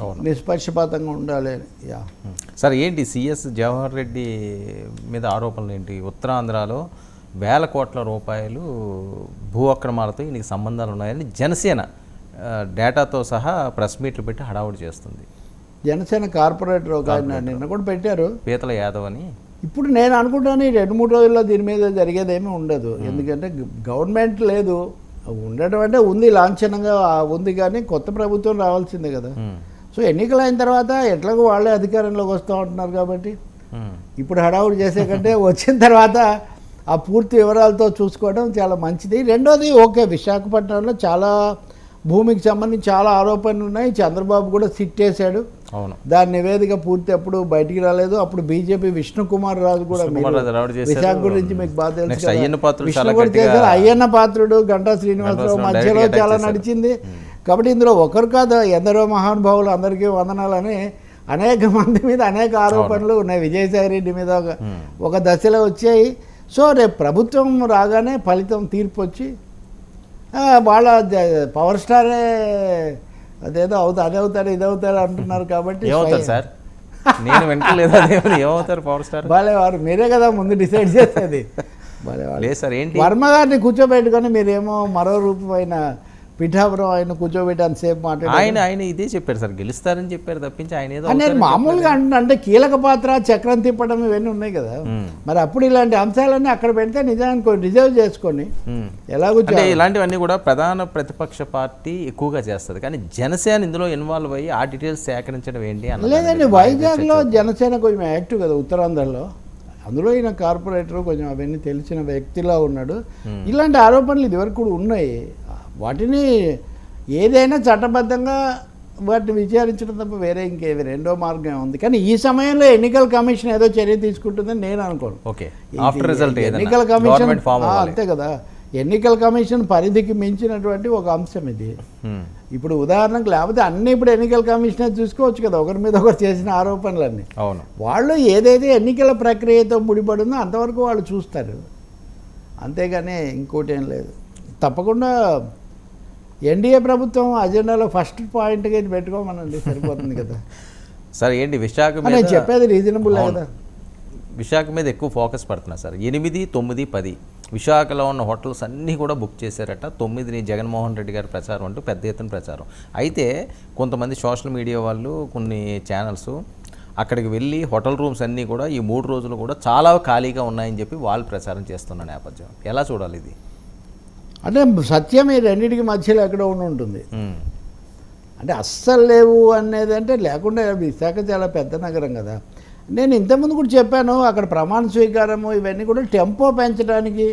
అవును. నిష్పక్షపాతంగా ఉండాలి యా. సార్ ఏంటి సిఎస్ జవహర్ రెడ్డి మీద ఆరోపణలు ఏంటి? ఉత్తరాంధ్రలో వేల కోట్ల రూపాయలు భూ అక్రమాలతో ఈయనకి సంబంధాలు ఉన్నాయని జనసేన డేటాతో సహా ప్రెస్ మీట్లు పెట్టి హడావుడి చేస్తుంది. జనసేన కార్పొరేటర్ ఒక ఆయన నిన్న కూడా పెట్టారు. పీతల యాదవ్ అని. ఇప్పుడు నేను అనుకుంటాను ఈ రెండు మూడు రోజుల్లో దీని మీద జరిగేదేమీ ఉండదు. ఎందుకంటే గవర్నమెంట్ లేదు. ఉండడం అంటే ఉంది లాంఛనంగా ఉంది కానీ కొత్త ప్రభుత్వం రావాల్సిందే కదా. సో ఎన్నికలు అయిన తర్వాత ఎట్లాగో వాళ్ళే అధికారంలోకి వస్తూ ఉంటున్నారు కాబట్టి ఇప్పుడు హడావుడి చేసే కంటే వచ్చిన తర్వాత ఆ పూర్తి వివరాలతో చూసుకోవడం చాలా మంచిది. రెండోది ఓకే విశాఖపట్నంలో చాలా భూమికి సంబంధించి చాలా ఆరోపణలు ఉన్నాయి. చంద్రబాబు కూడా సిట్ వేశాడు అవును. దాని నివేదిక పూర్తి అప్పుడు బయటికి రాలేదు. అప్పుడు బీజేపీ విష్ణు కుమార్ రాజు కూడా. విశాఖ గురించి మీకు బాగా తెలుసు. అయ్యన్న పాత్రుడు విష్ణు చాలా కూడా గట్టిగా- చేశారు. అయ్యన్న పాత్రుడు గంటా శ్రీనివాసరావు మధ్యలో చాలా నడిచింది. కాబట్టి ఇందులో ఒకరు కాదు ఎందరో మహానుభావులు అందరికీ వందనాలని అనేక మంది మీద అనేక ఆరోపణలు ఉన్నాయి. విజయసాయి రెడ్డి మీద ఒక దశలో వచ్చాయి. సో రేపు ప్రభుత్వం రాగానే ఫలితం తీర్పు వచ్చి వాళ్ళ పవర్ స్టారే అదేదో అవుతా అదే అవుతారు ఇది అవుతారు అంటున్నారు కాబట్టి ఏమవుతారు సార్? నేను వింటలేదు ఏమవుతారు పవర్ స్టార్? భలే వారు మీరే కదా ముందు డిసైడ్ చేసేది. భలే వారు లేదు సార్ ఏంటి? వర్మ గారిని కూర్చోబెట్టుకొని మీరేమో మరో రూపమైన పిఠాపురం ఆయన కూర్చోబెట్టి అంతసేపు మాట్లాడారు ఆయన ఆయన ఇదే చెప్పారు సార్ గెలుస్తారని చెప్పారు తప్పించి ఆయన ఏదో నేను మామూలుగా అంటున్నా అంటే కీలక పాత్ర చక్రం తిప్పడం ఇవన్నీ ఉన్నాయి కదా. మరి అప్పుడు ఇలాంటి అంశాలన్నీ అక్కడ పెడితే నిజానికి రిజర్వ్ చేసుకొని. ఎలాగో ఇలాంటివన్నీ కూడా ప్రధాన ప్రతిపక్ష పార్టీ ఎక్కువగా చేస్తుంది. కానీ జనసేన ఇందులో ఇన్వాల్వ్ అయ్యి ఆ డీటెయిల్స్ సేకరించడం ఏంటి లేదండి వైజాగ్లో జనసేన కొంచెం యాక్టివ్ కదా ఉత్తరాంధ్రలో. అందులో ఈయన కార్పొరేటర్ కొంచెం అవన్నీ తెలిసిన వ్యక్తిలా ఉన్నాడు. ఇలాంటి ఆరోపణలు ఇదివరకు కూడా ఉన్నాయి. వాటిని ఏదైనా చట్టబద్ధంగా వాటిని విచారించడం తప్ప వేరే ఇంకేవి రెండో మార్గం ఉంది. కానీ ఈ సమయంలో ఎన్నికల కమిషన్ ఏదో చర్య తీసుకుంటుందని నేను అనుకోను. ఓకే. ఆఫ్టర్ రిజల్ట్ ఎన్నికల కమిషన్ అంతే కదా. ఎన్నికల కమిషన్ పరిధికి మించినటువంటి ఒక అంశం ఇది. ఇప్పుడు ఉదాహరణకు లేకపోతే అన్ని ఇప్పుడు ఎన్నికల కమిషనర్ చూసుకోవచ్చు కదా ఒకరి మీద ఒకరు చేసిన ఆరోపణలన్నీ. అవును. వాళ్ళు ఏదైతే ఎన్నికల ప్రక్రియతో ముడిపడిందో అంతవరకు వాళ్ళు చూస్తారు. అంతేగాని ఇంకోటి ఏం లేదు. తప్పకుండా ఎన్డీఏ ప్రభుత్వం అజెండాలో ఫస్ట్ పాయింట్గా ఇది పెట్టుకోమనండి సరిపోతుంది కదా. సార్ ఏంటి విశాఖ నేను మీద చెప్పేది రీజనబుల్. కదా. విశాఖ మీద ఎక్కువ ఫోకస్ పడుతున్నారు సార్. ఎనిమిది తొమ్మిది పది. విశాఖలో ఉన్న హోటల్స్ అన్నీ కూడా బుక్ చేశారట. తొమ్మిదిని జగన్మోహన్ రెడ్డి గారి ప్రచారం అంటూ పెద్ద ఎత్తున ప్రచారం. అయితే కొంతమంది సోషల్ మీడియా వాళ్ళు కొన్ని ఛానల్స్ అక్కడికి వెళ్ళి హోటల్ రూమ్స్ అన్నీ కూడా ఈ మూడు రోజులు కూడా చాలా ఖాళీగా ఉన్నాయని చెప్పి వాళ్ళు ప్రచారం చేస్తున్న నేపథ్యం. ఎలా చూడాలి ఇది? అంటే సత్యం ఈ రెండింటికి మధ్యలో ఎక్కడో ఉండి ఉంటుంది. అంటే అస్సలు లేవు అనేది అంటే లేకుండా విశాఖ చాలా పెద్ద నగరం కదా. నేను ఇంతకుముందు కూడా చెప్పాను అక్కడ ప్రమాణ స్వీకారము ఇవన్నీ కూడా టెంపో పెంచడానికి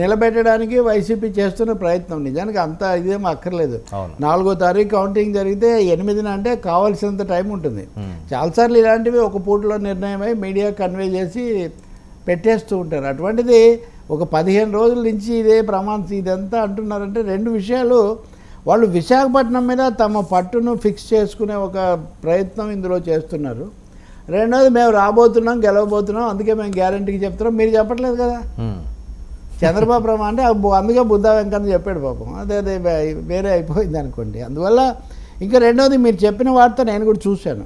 నిలబెట్టడానికి వైసీపీ చేస్తున్న ప్రయత్నం. నిజానికి అంత ఇదేం అక్కర్లేదు. నాలుగో తారీఖు కౌంటింగ్ జరిగితే ఎనిమిదిన అంటే కావాల్సినంత టైం ఉంటుంది. చాలాసార్లు ఇలాంటివి ఒక పూటలో నిర్ణయమై మీడియా కన్వే చేసి పెట్టేస్తూ ఉంటారు. అటువంటిది ఒక పదిహేను రోజుల నుంచి ఇదే ప్రమాణ ఇదంతా అంటున్నారంటే రెండు విషయాలు. వాళ్ళు విశాఖపట్నం మీద తమ పట్టును ఫిక్స్ చేసుకునే ఒక ప్రయత్నం ఇందులో చేస్తున్నారు. రెండోది మేము రాబోతున్నాం గెలవబోతున్నాం అందుకే మేము గ్యారంటీకి చెప్తున్నాం. మీరు చెప్పట్లేదు కదా. చంద్రబాబు రామ అంటే అందుకే బుద్ధా వెంకన్న చెప్పాడు పాపం. అదే అదే వేరే అయిపోయింది అనుకోండి. అందువల్ల ఇంకా రెండోది మీరు చెప్పిన వార్త నేను కూడా చూశాను.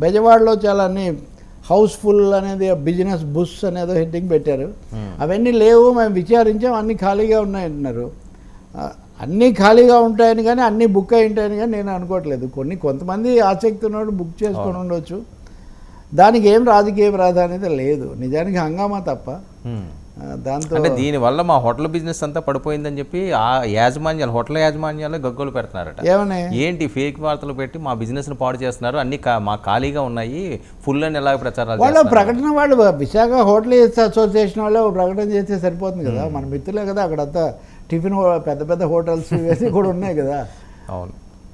బెజవాడలో చాలా అన్ని హౌస్ఫుల్ అనేది బిజినెస్ బుస్ అనేదో హెడ్డింగ్ పెట్టారు. Hmm. అవన్నీ లేవు మేము విచారించాం అన్నీ ఖాళీగా ఉన్నాయి అంటున్నారు ఆ, అన్నీ ఖాళీగా ఉంటాయని కానీ అన్నీ బుక్ అయి ఉంటాయని కానీ నేను అనుకోవట్లేదు. కొన్ని కొంతమంది ఆసక్తి ఉన్నవాడు బుక్ చేసుకొని ఉండొచ్చు. దానికి ఏం రాజకీయ ప్రాధాన్యత లేదు. నిజానికి హంగామా తప్ప. ఆ, దాంతో అంటే దీనివల్ల మా హోటల్ బిజినెస్ అంతా పడిపోయిందని చెప్పి ఆ యాజమాన్యాలు హోటల్ యాజమాన్యాలు గగ్గోలు పెడుతున్నారట. ఏమని? ఏంటి ఫేక్ వార్తలు పెట్టి మా బిజినెస్ని పాడు చేస్తున్నారు? అన్ని మా ఖాళీగా ఉన్నాయి. ఫుల్ అని ఎలా ప్రచారాలు వాళ్ళ? ప్రకటన వాళ్ళు విశాఖ హోటల్ అసోసియేషన్ వాళ్ళు ప్రకటన చేస్తే సరిపోతుంది కదా. మన మిత్రులే కదా అక్కడంతా టిఫిన్ పెద్ద పెద్ద హోటల్స్ ఇవన్నీ కూడా ఉన్నాయి కదా. అవును.